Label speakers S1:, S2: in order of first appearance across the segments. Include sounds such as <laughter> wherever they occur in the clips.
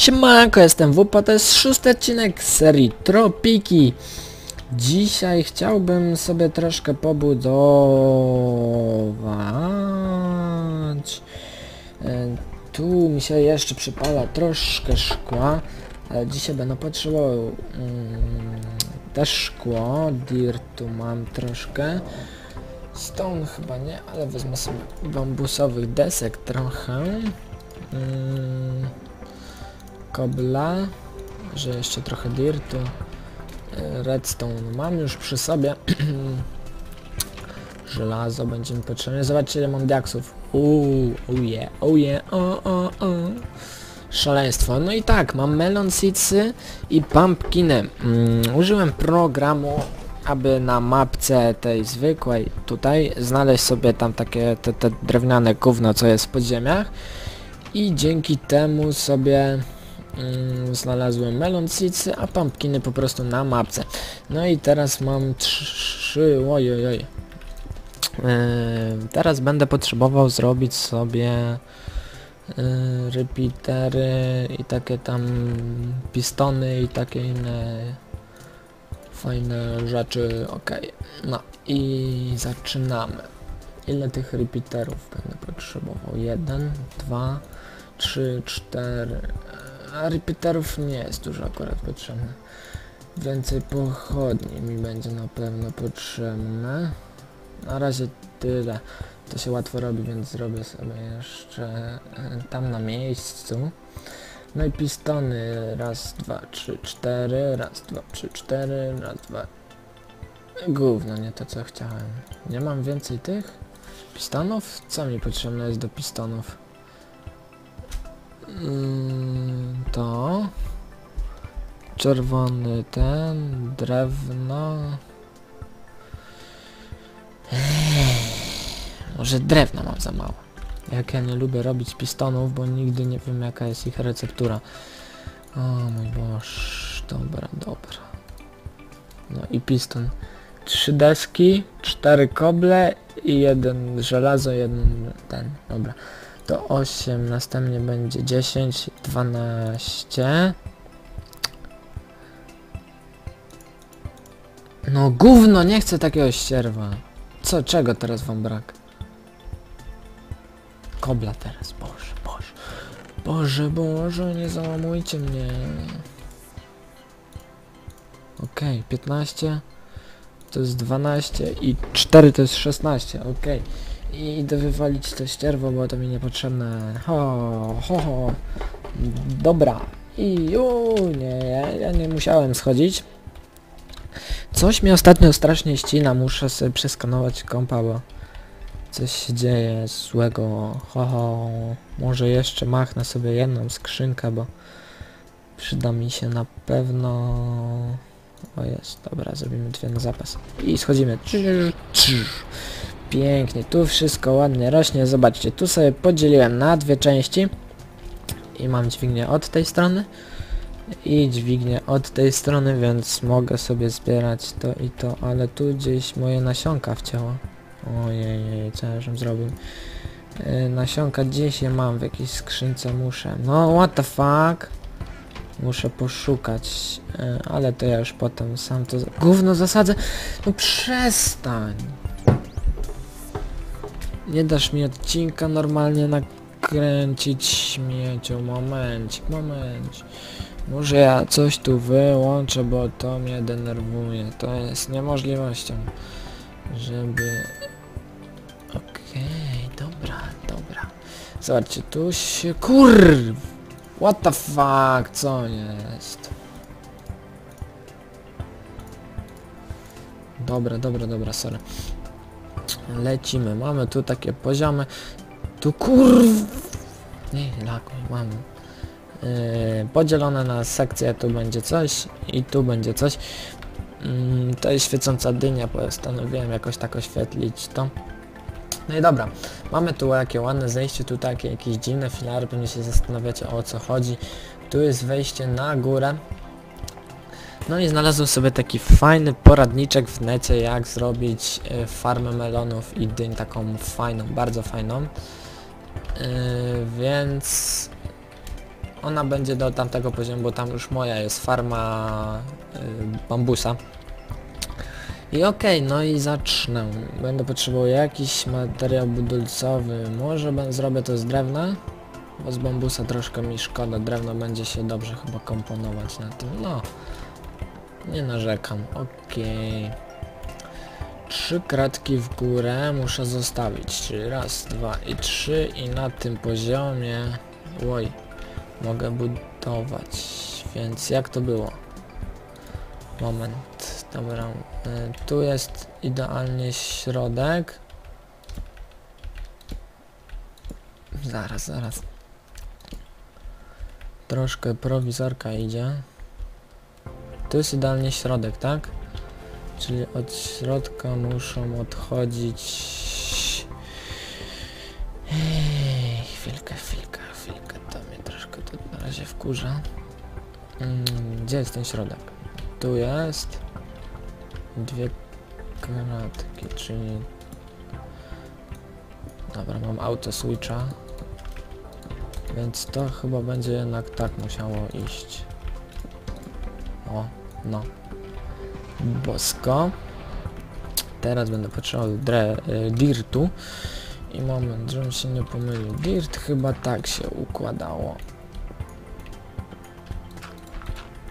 S1: Siemanko, jestem WP, to jest szósty odcinek serii Tropiki. Dzisiaj chciałbym sobie troszkę pobudować. E, Tu mi się jeszcze przypala troszkę szkła, ale dzisiaj będę potrzebował mm, też szkło, dirtu mam troszkę. Stone chyba nie, ale wezmę sobie bambusowych desek trochę. Mm, kobla, że jeszcze trochę dirtu. E, Redstone mam już przy sobie. <clears throat> Żelazo będzie potrzebne. Zobaczcie ile mam diaksów. Uuu, oh yeah, oh o, o, o. Szaleństwo. No i tak, mam melon seedsy i pumpkiny. Mm, użyłem programu, aby na mapce tej zwykłej tutaj znaleźć sobie tam takie te, te drewniane gówno, co jest w podziemiach. I dzięki temu sobie mm, znalazłem melon seedsy, a pumpkiny po prostu na mapce. No i teraz mam trzy, ojojoj. Yy, teraz będę potrzebował zrobić sobie yy, repeatery i takie tam pistony i takie inne fajne rzeczy, okej. No i zaczynamy. Ile tych repeaterów będę potrzebował? Jeden, dwa, trzy, cztery. A nie jest dużo akurat potrzebne. Więcej pochodni mi będzie na pewno potrzebne. Na razie tyle. To się łatwo robi, więc zrobię sobie jeszcze e, tam na miejscu. No i pistony. Raz, dwa, trzy, cztery. Raz, dwa, trzy, cztery. Raz, dwa. Gówno, nie to co chciałem. Nie mam więcej tych pistonów? Co mi potrzebne jest do pistonów? Mm, to czerwony ten, drewno. Może drewna mam za mało. Jak ja nie lubię robić pistonów, bo nigdy nie wiem jaka jest ich receptura. O mój Boż, dobra, dobra. No i piston. Trzy deski, cztery koble i jeden żelazo, jeden ten, dobra. To 8, następnie będzie 10, 12. No gówno, nie chcę takiego ścierwa. Co, czego teraz wam brak? Kobla teraz, Boże, Boże. Boże, Boże, nie załamujcie mnie. Okej, 15 to jest 12 i 4 to jest 16, okej. I idę wywalić to ścierwo, bo to mi niepotrzebne. Ho, ho, ho. Dobra. I u nie, ja, nie musiałem schodzić. Coś mnie ostatnio strasznie ścina, muszę sobie przeskanować kompa, bo coś się dzieje złego. Ho, ho. Może jeszcze machnę sobie jedną skrzynkę, bo przyda mi się na pewno... O jest, dobra, zrobimy dwie na zapas. I schodzimy. Pięknie, tu wszystko ładnie rośnie. Zobaczcie, tu sobie podzieliłem na dwie części. I mam dźwignię od tej strony. I dźwignię od tej strony, więc mogę sobie zbierać to i to, ale tu gdzieś moje nasionka wcięło. Ojej, co ja żem zrobił? Yy, nasionka gdzieś je mam w jakiejś skrzynce, muszę. No, what the fuck? Muszę poszukać, yy, ale to ja już potem sam to... Gówno zasadzę! No przestań! Nie dasz mi odcinka normalnie nakręcić śmieciu. Momencik, momencik. Może ja coś tu wyłączę, bo to mnie denerwuje. To jest niemożliwością, żeby... Okej, dobra, dobra. Zobaczcie, tu się... Kur... What the fuck, co jest? Dobra, dobra, dobra, sorry. Lecimy, mamy tu takie poziomy. Tu kur... Nie, lakuj, mamy. Yy, podzielone na sekcje, tu będzie coś i tu będzie coś. Yy, to jest świecąca dynia, postanowiłem jakoś tak oświetlić to. No i dobra, mamy tu jakie ładne zejście, tu takie jakieś dziwne filary, pewnie się zastanawiacie o co chodzi. Tu jest wejście na górę. No i znalazłem sobie taki fajny poradniczek w necie, jak zrobić y, farmę melonów i dyń, taką fajną, bardzo fajną. Yy, więc Ona będzie do tamtego poziomu, bo tam już moja jest farma y, bambusa. I okej, no i zacznę. Będę potrzebował jakiś materiał budulcowy. Może zrobię to z drewna? Bo z bambusa troszkę mi szkoda. Drewno będzie się dobrze chyba komponować na tym. No. Nie narzekam. Okej. Trzy kratki w górę muszę zostawić. Czyli raz, dwa i trzy i na tym poziomie... Oj. Mogę budować. Więc jak to było? Moment. Dobra. y, Tu jest idealnie środek. Zaraz, zaraz. Troszkę prowizorka idzie. Tu jest idealnie środek, tak? Czyli od środka muszą odchodzić... Ej, chwilkę, chwilkę, chwilkę. To mnie troszkę to na razie wkurza. Mm, gdzie jest ten środek? Tu jest. Dwie kratki, czyli... Dobra, mam auto switcha. Więc to chyba będzie jednak tak musiało iść. O, no. Bosko. Teraz będę potrzebował dre, y, dirtu. I moment, żebym się nie pomylił. Dirt chyba tak się układało.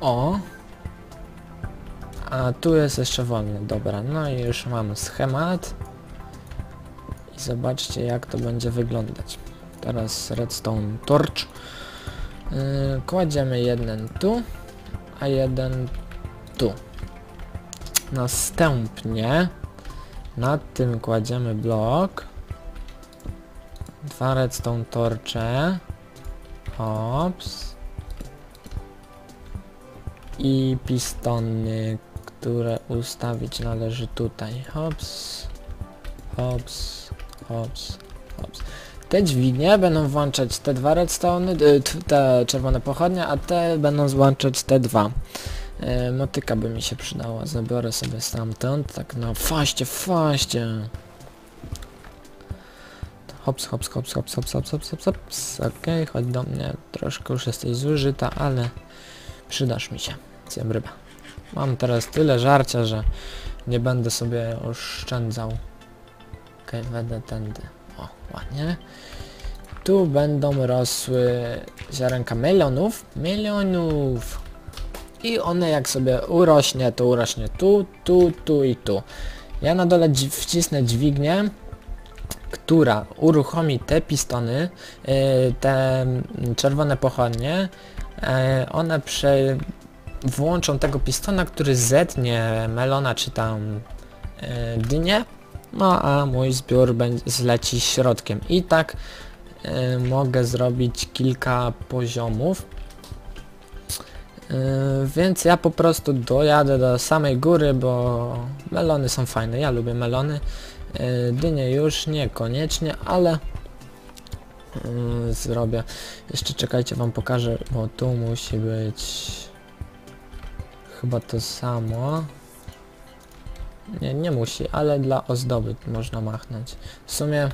S1: O! A tu jest jeszcze wolny, dobra. No i już mamy schemat. I zobaczcie jak to będzie wyglądać. Teraz redstone torch. Yy, kładziemy jeden tu, a jeden tu. Następnie nad tym kładziemy blok. Dwa redstone torcze. Hops. I pistony, które ustawić należy tutaj. Hops. Hops. Hops. Hops. Te dźwignie będą włączać te dwa redstone, y, te czerwone pochodnie, a te będą włączać te dwa. E, motyka by mi się przydała, zabiorę sobie stamtąd, tak na faście, faście. Hops, hops, hops, hops, hops, hops, hops, hops, hops. Okej, chodź do mnie, troszkę już jesteś zużyta, ale przydasz mi się. Zjem ryba. Mam teraz tyle żarcia, że nie będę sobie oszczędzał. Okej, będę tędy. O, ładnie. Tu będą rosły ziarenka melonów. Melonów! I one jak sobie urośnie, to urośnie tu, tu, tu i tu. Ja na dole wcisnę dźwignię, która uruchomi te pistony, yy, te mm, czerwone pochodnie. Yy, one prze... włączą tego pistona, który zetnie melona czy tam yy, dynię. No a mój zbiór będzie zleci środkiem. I tak yy, mogę zrobić kilka poziomów. Yy, więc ja po prostu dojadę do samej góry, bo melony są fajne, ja lubię melony. Yy, dynie już niekoniecznie, ale yy, zrobię. Jeszcze czekajcie, wam pokażę, bo tu musi być chyba to samo. Nie, nie musi, ale dla ozdoby można machnąć. W sumie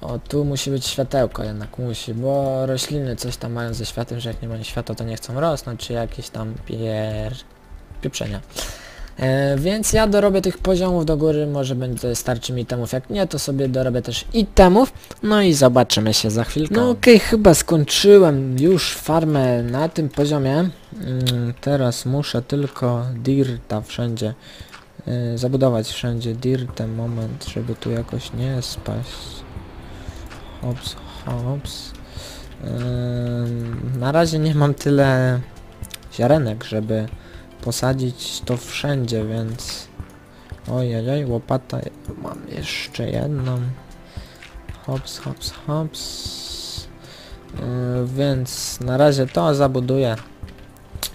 S1: o, tu musi być światełko jednak, musi, bo rośliny coś tam mają ze światłem, że jak nie mają światła to nie chcą rosnąć, czy jakieś tam pier... pieprzenia. E, więc ja dorobię tych poziomów do góry, może będzie starczy mi temów, jak nie, to sobie dorobię też i temów, no i zobaczymy się za chwilkę. No okej, chyba skończyłem już farmę na tym poziomie, mm, teraz muszę tylko dirta wszędzie y, zabudować wszędzie dirtem moment, żeby tu jakoś nie spaść. Hops, hops. Ym, na razie nie mam tyle ziarenek, żeby posadzić to wszędzie, więc... Ojej, łopata, mam jeszcze jedną. Hops, hops, hops. Yy, więc na razie to zabuduję.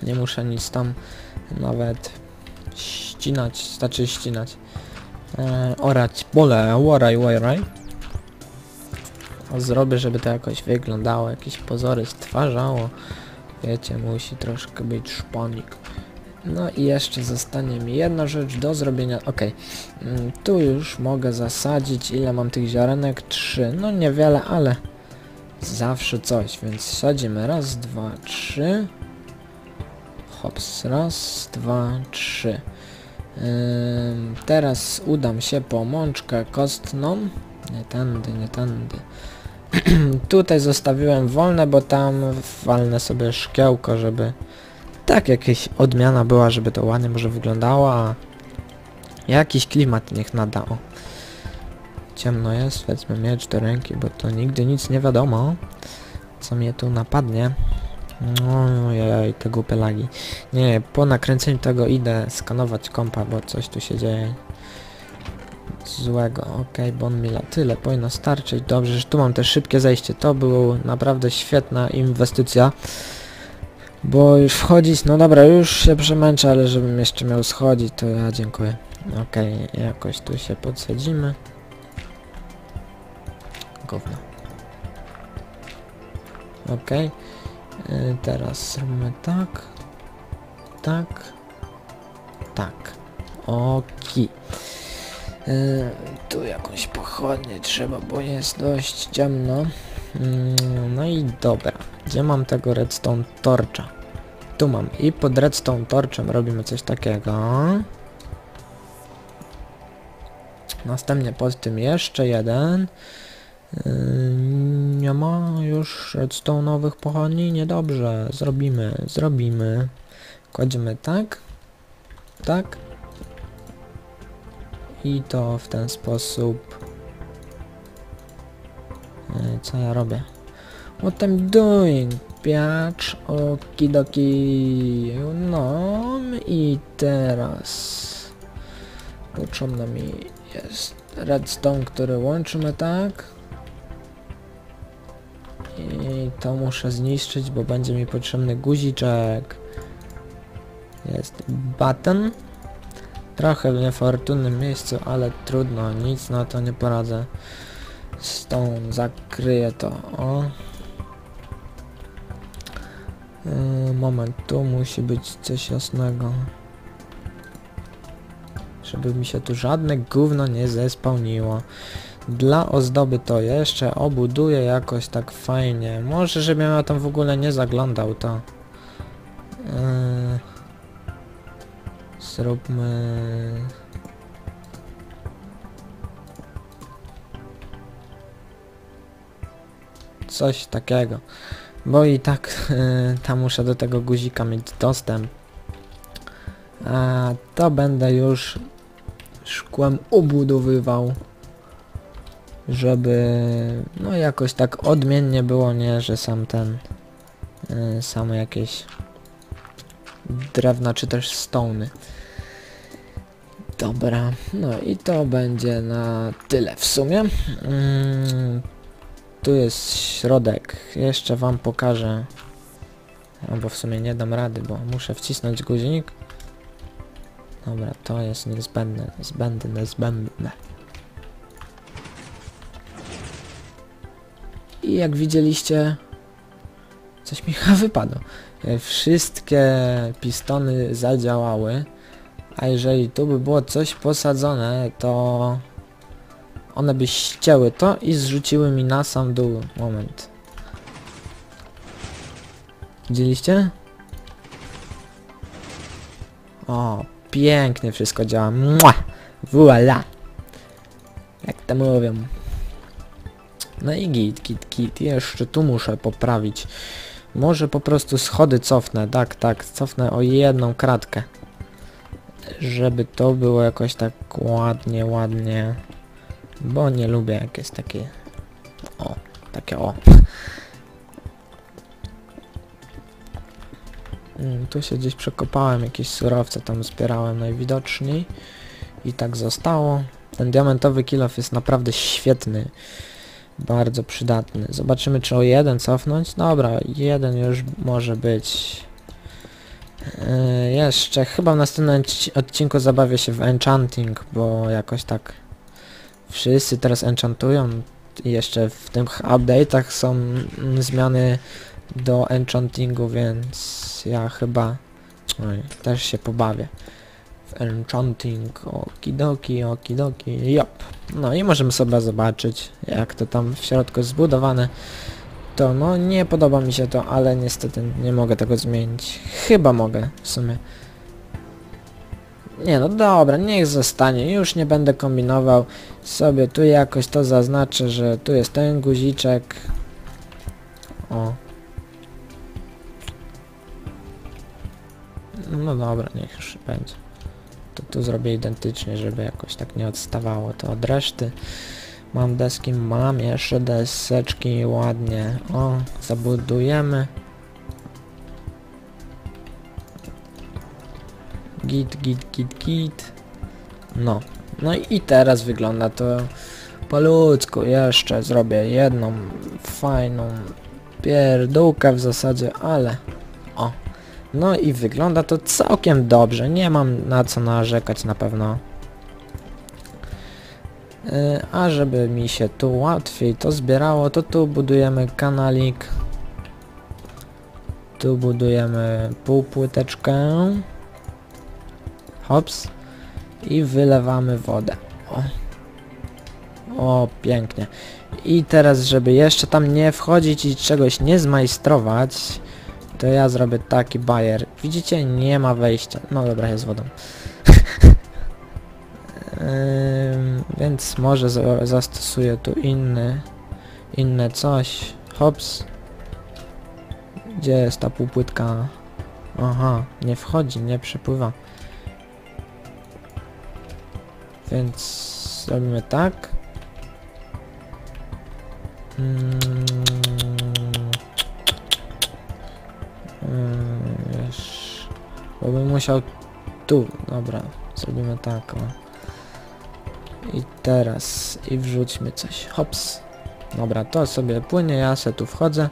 S1: Nie muszę nic tam nawet ścinać, znaczy ścinać. E, orać pole, łoraj, łoraj. Zrobię, żeby to jakoś wyglądało, jakieś pozory stwarzało. Wiecie, musi troszkę być szponik. No i jeszcze zostanie mi jedna rzecz do zrobienia. Okej, mm, tu już mogę zasadzić. Ile mam tych ziarenek? Trzy. No niewiele, ale Zawsze coś, więc sadzimy raz, dwa, trzy. Hops, raz, dwa, trzy. Teraz udam się po mączkę kostną. Nie tędy, nie tędy. <clears throat> Tutaj zostawiłem wolne, bo tam walnę sobie szkiełko, żeby tak jakaś odmiana była, żeby to ładnie może wyglądało, a jakiś klimat niech nada. O. Ciemno jest, wezmę miecz do ręki, bo to nigdy nic nie wiadomo, co mnie tu napadnie. Ojej, te głupie lagi. Nie, po nakręceniu tego idę skanować kompa, bo coś tu się dzieje złego. Okej, bon mila tyle, powinno starczyć. Dobrze, że tu mam też szybkie zejście. To była naprawdę świetna inwestycja. Bo już wchodzić, no dobra, już się przemęczę, ale żebym jeszcze miał schodzić, to ja dziękuję. Okej, jakoś tu się podsadzimy. Gówno. Okej. Y, Teraz zrobimy tak. Tak. Tak. Oki. Y, tu jakąś pochodnię trzeba, bo jest dość ciemno. Mm, No i dobra. Gdzie mam tego redstone torcha? Tu mam. I pod redstone torchem robimy coś takiego. Następnie pod tym jeszcze jeden. Nie ma już redstone'owych pochodni? Niedobrze. Zrobimy, zrobimy. Kładziemy tak. Tak. I to w ten sposób. Yy, Co ja robię? What I'm doing? Piacz, okidoki. No i teraz potrzebna mi jest redstone, który łączymy tak. I to muszę zniszczyć, bo będzie mi potrzebny guziczek. Jest button. Trochę w niefortunnym miejscu, ale trudno, nic na to nie poradzę. Stone zakryję to. O. Yy, moment, tu musi być coś jasnego. Żeby mi się tu żadne gówno nie zespełniło. Dla ozdoby to jeszcze obuduję jakoś tak fajnie. Może żebym ja tam w ogóle nie zaglądał to. Yy, zróbmy... Coś takiego. Bo i tak yy, tam muszę do tego guzika mieć dostęp. A to będę już szkłem ubudowywał. Żeby no jakoś tak odmiennie było, nie, że sam ten same jakieś drewna czy też stony. Dobra, no i to będzie na tyle w sumie. Mm, tu jest środek. Jeszcze wam pokażę. Albo w sumie nie dam rady, bo muszę wcisnąć guzik. Dobra, to jest niezbędne, niezbędne, niezbędne. I jak widzieliście, coś mi chyba wypadło. E, Wszystkie pistony zadziałały, a jeżeli tu by było coś posadzone, to one by ścięły to i zrzuciły mi na sam dół. Moment. Widzieliście? O, pięknie wszystko działa. Mua! Voila! Jak to mówią. No i git, git, git. Jeszcze tu muszę poprawić. Może po prostu schody cofnę. Tak, tak. Cofnę o jedną kratkę. Żeby to było jakoś tak ładnie, ładnie. Bo nie lubię jak jest takie... O, takie o. Mm, Tu się gdzieś przekopałem, jakieś surowce tam zbierałem najwidoczniej. I tak zostało. Ten diamentowy kilof jest naprawdę świetny. Bardzo przydatny. Zobaczymy czy o jeden cofnąć. Dobra, jeden już może być. Yy, jeszcze, chyba w następnym odci- odcinku zabawię się w enchanting, bo jakoś tak wszyscy teraz enchantują. I jeszcze w tych update'ach są zmiany do enchantingu, więc ja chyba oj, też się pobawię enchanting, okidoki, okidoki, jop. No i możemy sobie zobaczyć jak to tam w środku jest zbudowane. to, no nie podoba mi się to, ale niestety nie mogę tego zmienić. Chyba mogę w sumie. Nie no dobra, niech zostanie, już nie będę kombinował. Sobie tu jakoś to zaznaczę, że tu jest ten guziczek. O. No dobra, niech już będzie. Tu zrobię identycznie, żeby jakoś tak nie odstawało to od reszty. Mam deski, mam jeszcze deseczki, ładnie. O, zabudujemy. Git, git, git, git. No. No i teraz wygląda to po ludzku. Jeszcze zrobię jedną fajną pierdółkę w zasadzie, ale o. No i wygląda to całkiem dobrze. Nie mam na co narzekać na pewno. Yy, A żeby mi się tu łatwiej to zbierało, to tu budujemy kanalik. Tu budujemy półpłyteczkę. Hops. I wylewamy wodę. O. o, pięknie. I teraz, żeby jeszcze tam nie wchodzić i czegoś nie zmajstrować, to ja zrobię taki bajer. Widzicie? Nie ma wejścia. No dobra, jest wodą. <laughs> Ym, więc może za zastosuję tu inny, inne coś. Hops. Gdzie jest ta półpłytka? Aha, nie wchodzi, nie przepływa. Więc zrobimy tak. Bo bym musiał tu, dobra, zrobimy tak, o. I teraz, i wrzućmy coś, hops. Dobra, to sobie płynie, ja se tu wchodzę.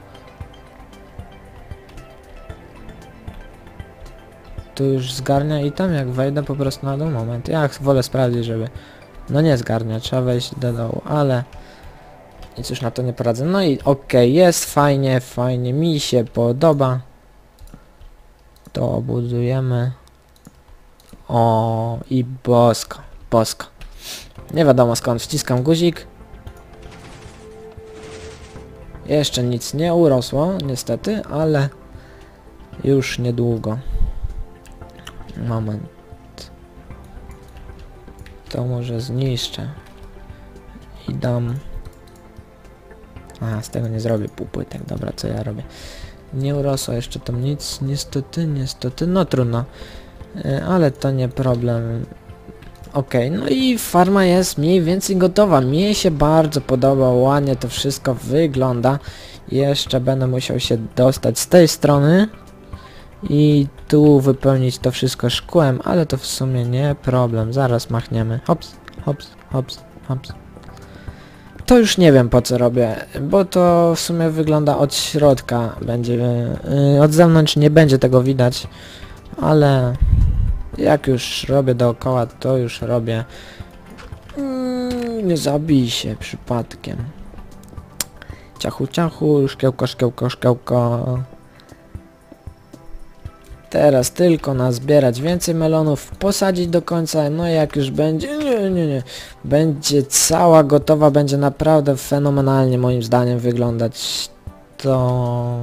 S1: Tu już zgarnia i tam jak wejdę po prostu na dół, moment, ja wolę sprawdzić, żeby, no nie zgarnia, trzeba wejść do dołu, ale nic już na to nie poradzę. No i okej, jest fajnie, fajnie, mi się podoba. To budujemy. O i bosko, bosko. Nie wiadomo skąd wciskam guzik. Jeszcze nic nie urosło, niestety, ale już niedługo. Moment. To może zniszczę. I dam... A, z tego nie zrobię półpłytek. Dobra, co ja robię? Nie urosło jeszcze tam nic, niestety, niestety, no trudno. E, Ale to nie problem. Okej, no i farma jest mniej więcej gotowa. Mnie się bardzo podoba, ładnie to wszystko wygląda. Jeszcze będę musiał się dostać z tej strony i tu wypełnić to wszystko szkłem, ale to w sumie nie problem. Zaraz machniemy. Hops, hops, hops, hops. To już nie wiem po co robię, bo to w sumie wygląda od środka. Będzie, yy, od zewnątrz nie będzie tego widać, ale jak już robię dookoła, to już robię. Mm, nie zabij się przypadkiem. Ciachu, ciachu, szkiełko, szkiełko, szkiełko. Teraz tylko nazbierać więcej melonów, posadzić do końca, no i jak już będzie, nie, nie, nie, będzie cała gotowa, będzie naprawdę fenomenalnie moim zdaniem wyglądać. To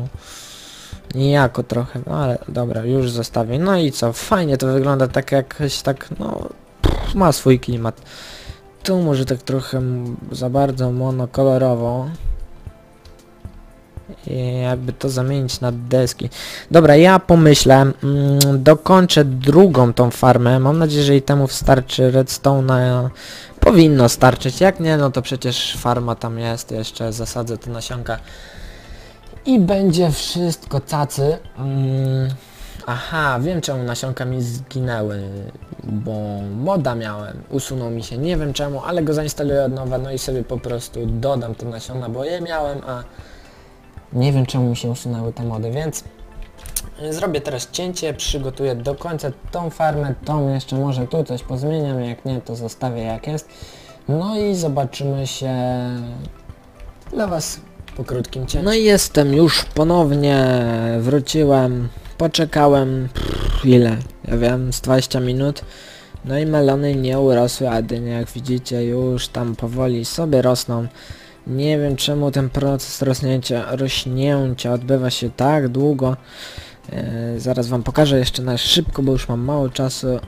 S1: niejako trochę, no ale dobra, już zostawię. No i co, fajnie to wygląda tak jakoś tak, no, pff, ma swój klimat. Tu może tak trochę za bardzo monokolorowo. Jakby to zamienić na deski. Dobra, ja pomyślę, mm, dokończę drugą tą farmę. Mam nadzieję, że i temu wystarczy redstone'a. Powinno starczyć. Jak nie, no to przecież farma tam jest. Jeszcze zasadzę te nasionka. I będzie wszystko cacy. Mm, aha, wiem czemu nasionka mi zginęły. Bo moda miałem. Usunął mi się. Nie wiem czemu, ale go zainstaluję od nowa. No i sobie po prostu dodam te nasiona, bo je miałem, a nie wiem czemu mi się usunęły te mody, więc y, zrobię teraz cięcie, przygotuję do końca tą farmę, tą jeszcze może tu coś pozmieniam, jak nie to zostawię jak jest. No i zobaczymy się dla Was po krótkim cięciu. No i jestem już ponownie, wróciłem, poczekałem, pff, ile, ja wiem, z 20 minut. No i melony nie urosły, a dynie jak widzicie już tam powoli sobie rosną. Nie wiem czemu ten proces rośnięcia, rośnięcia odbywa się tak długo. E, zaraz wam pokażę jeszcze na szybko, bo już mam mało czasu. E,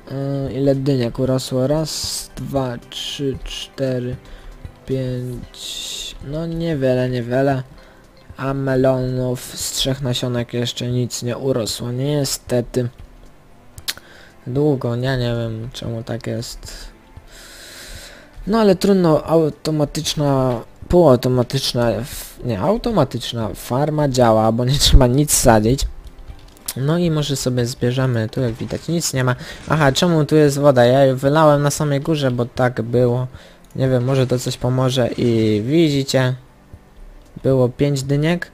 S1: ile dyniek urosło? Raz, dwa, trzy, cztery, pięć... No niewiele, niewiele. A melonów z trzech nasionek jeszcze nic nie urosło, niestety. Długo, ja nie wiem czemu tak jest. No ale trudno, automatyczna, półautomatyczna, nie, automatyczna farma działa, bo nie trzeba nic sadzić. No i może sobie zbierzemy, tu jak widać nic nie ma. Aha, czemu tu jest woda? Ja ją wylałem na samej górze, bo tak było. Nie wiem, może to coś pomoże i widzicie, było 5 dyniek.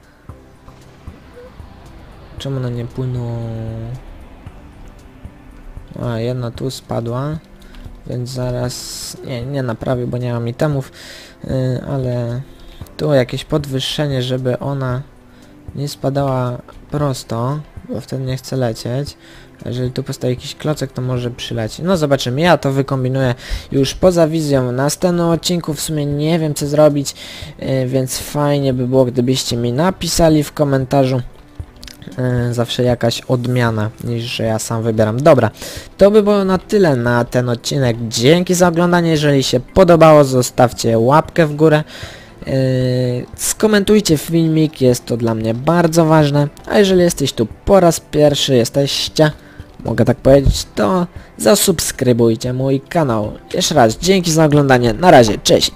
S1: Czemu one nie płyną? A, jedna tu spadła. Więc zaraz... Nie, nie naprawię, bo nie mam itemów. Yy, ale... Tu jakieś podwyższenie, żeby ona nie spadała prosto, bo wtedy nie chce lecieć. Jeżeli tu postawi jakiś klocek, to może przyleci. No zobaczymy, ja to wykombinuję już poza wizją. W następnym odcinku w sumie nie wiem co zrobić, yy, więc fajnie by było, gdybyście mi napisali w komentarzu zawsze jakaś odmiana, niż że ja sam wybieram. Dobra, to by było na tyle na ten odcinek. Dzięki za oglądanie, jeżeli się podobało, zostawcie łapkę w górę. Yy, skomentujcie filmik, jest to dla mnie bardzo ważne. A jeżeli jesteś tu po raz pierwszy, jesteście, mogę tak powiedzieć, to zasubskrybujcie mój kanał. Jeszcze raz, dzięki za oglądanie, na razie, cześć!